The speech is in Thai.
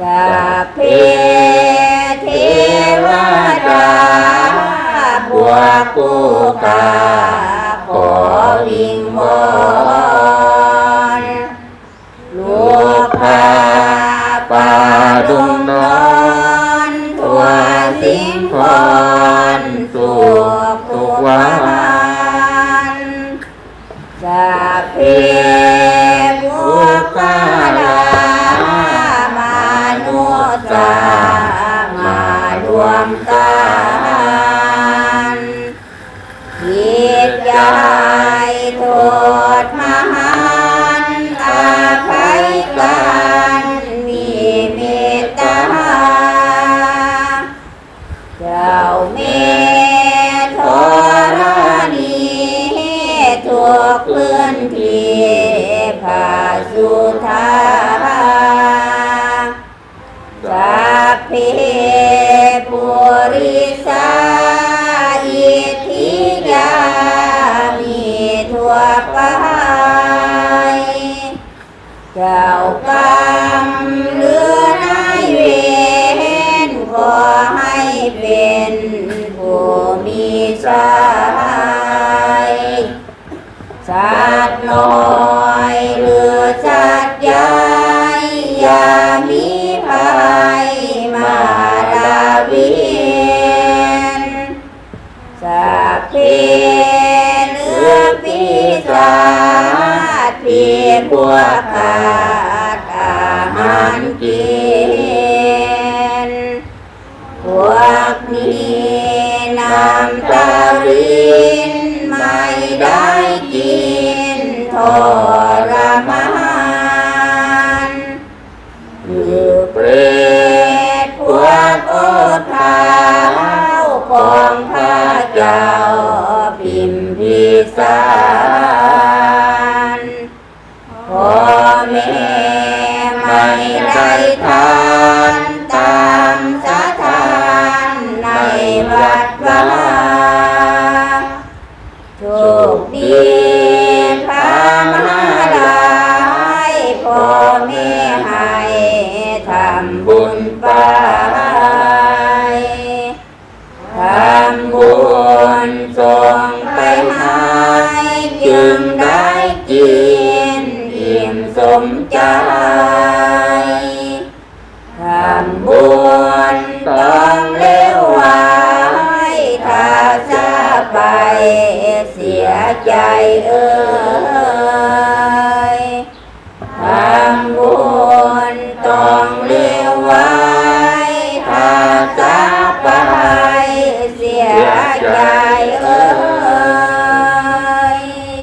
สัพเพเทวดาบวกผู้กาขอวิงวอนลูกพาปาดุงนอนทัวสิงคอนสุขทุกวันสัพเพ คิดใหญ่โทษมหันต์อภัยกันมีเมตตาเจ้าเมธรณีทุกพื้นที่ภาสุธาสัพเพ เจ้ากรรมเลือนายเวรขอให้เป็นผู้มีชัยสัตว์น้อยเหลือสัตว์ใหญ่อย่ามีภัยมาลาเวียนสัพเพเลือปีศาจ พวกขาดอาหารกินพวกนี้นำตารินไม่ได้กินทรมานคือเปรตพวกโอทาของพระเจ้าพิมพิสา คดีพระมหาลายพ่อแม่ให้ทำบุญไปทำบุญส่งไปให้จึงได้กินอิ่มสมใจทำบุญต้อง ไปเสียใจเออ